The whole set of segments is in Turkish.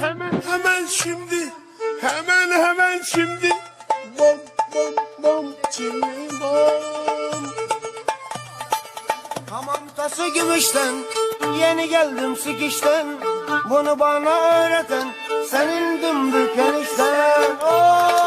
Hemen şimdi, hemen hemen şimdi. Bom bom bom çili bom. Hamam tası gümüşten Yeni geldim sikişten Bunu bana öğreten Senin dümbük enişten Oo,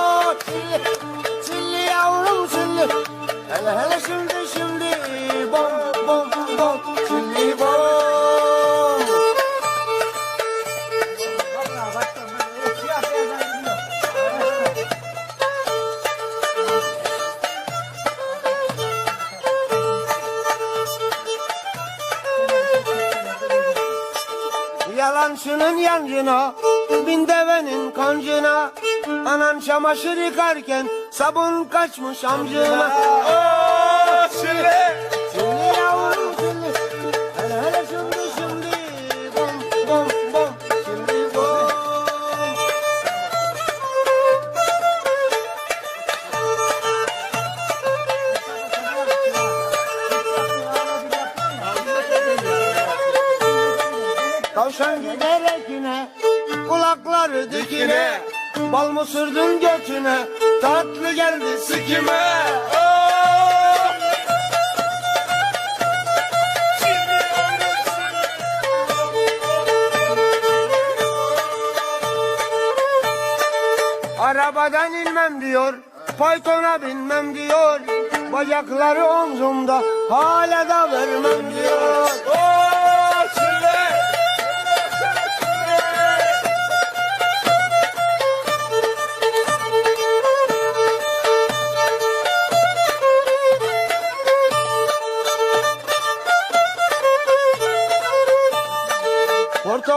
Yalancının yancına, bin devenin kancına. Anan çamaşır yıkarken sabun kaçmış amcına. Oo, çilli, Tavşan giderek yine kulakları dikine. Bal mı sürdün götüne tatlı geldi sikime. Arabadan inmem diyor Faytona binmem diyor. Bacakları omzumda Hala da vermem diyor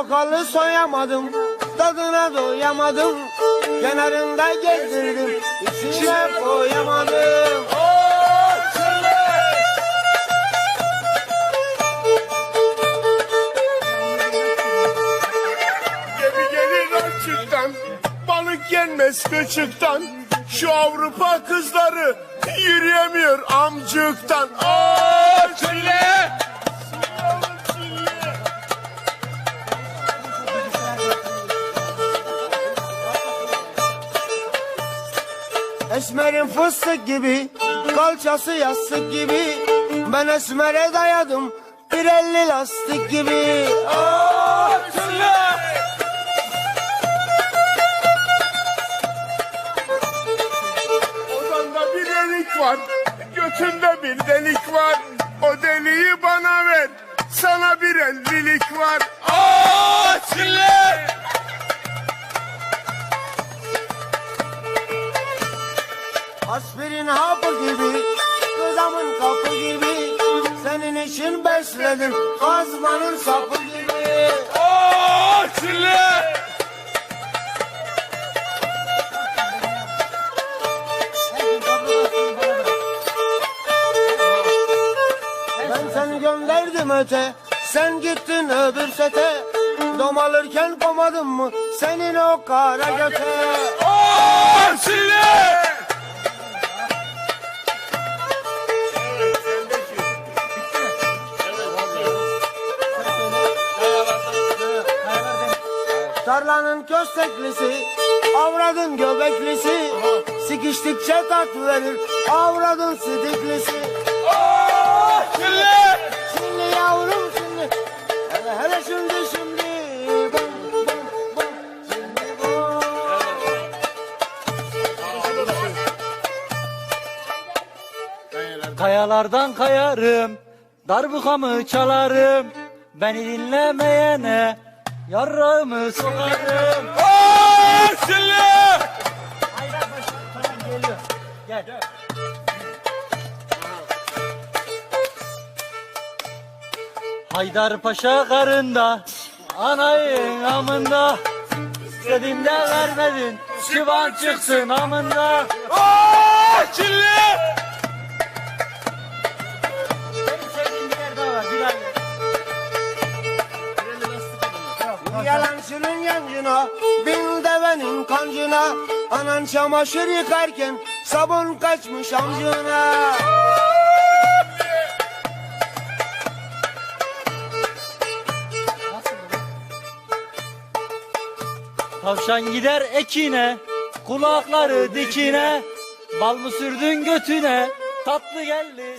Portakalı soyamadım, tadına doyamadım. Kenarında gezdirdim, içine koyamadım. Balık yenmez kıçıktan. Şu Avrupa kızları yürüyemiyor amcıktan. Aa Esmerin fıstık gibi, kalçası yastık gibi. Ben esmere dayadım, bir elli lastik gibi. Aa, Odanda bir delik var, götünde bir delik var. O deliği bana ver, sana bir ellilik var. Aa çile! Aspirin hapı gibi, kızamın kapı gibi. Senin için besledim, kazmanın sapı gibi. Ben seni gönderdim öte, sen gittin öbür sete. Domalırken komadın mı senin o kara göte? Aa kösteklisi, avradın göbeklisi. Sikiştikçe tat verir, avradın sidiklisi. Aa çile! Şimdi yavrum şimdi, hele hele şimdi şimdi. Bum, bum, bum, şimdi bum. Kayalardan kayarım, darbukamı çalarım. Beni dinlemeyene yarrağımı sokarım. Aa çile! Gel. Haydar Paşa karında, anayın amında. İstediğimde vermedin, şivan çıksın amında. Aa çile! Yancına, bin devenin kancına. Anan çamaşır yıkarken sabun kaçmış amcına. Tavşan gider ekine, kulakları dikine, bal mı sürdün götüne, tatlı geldi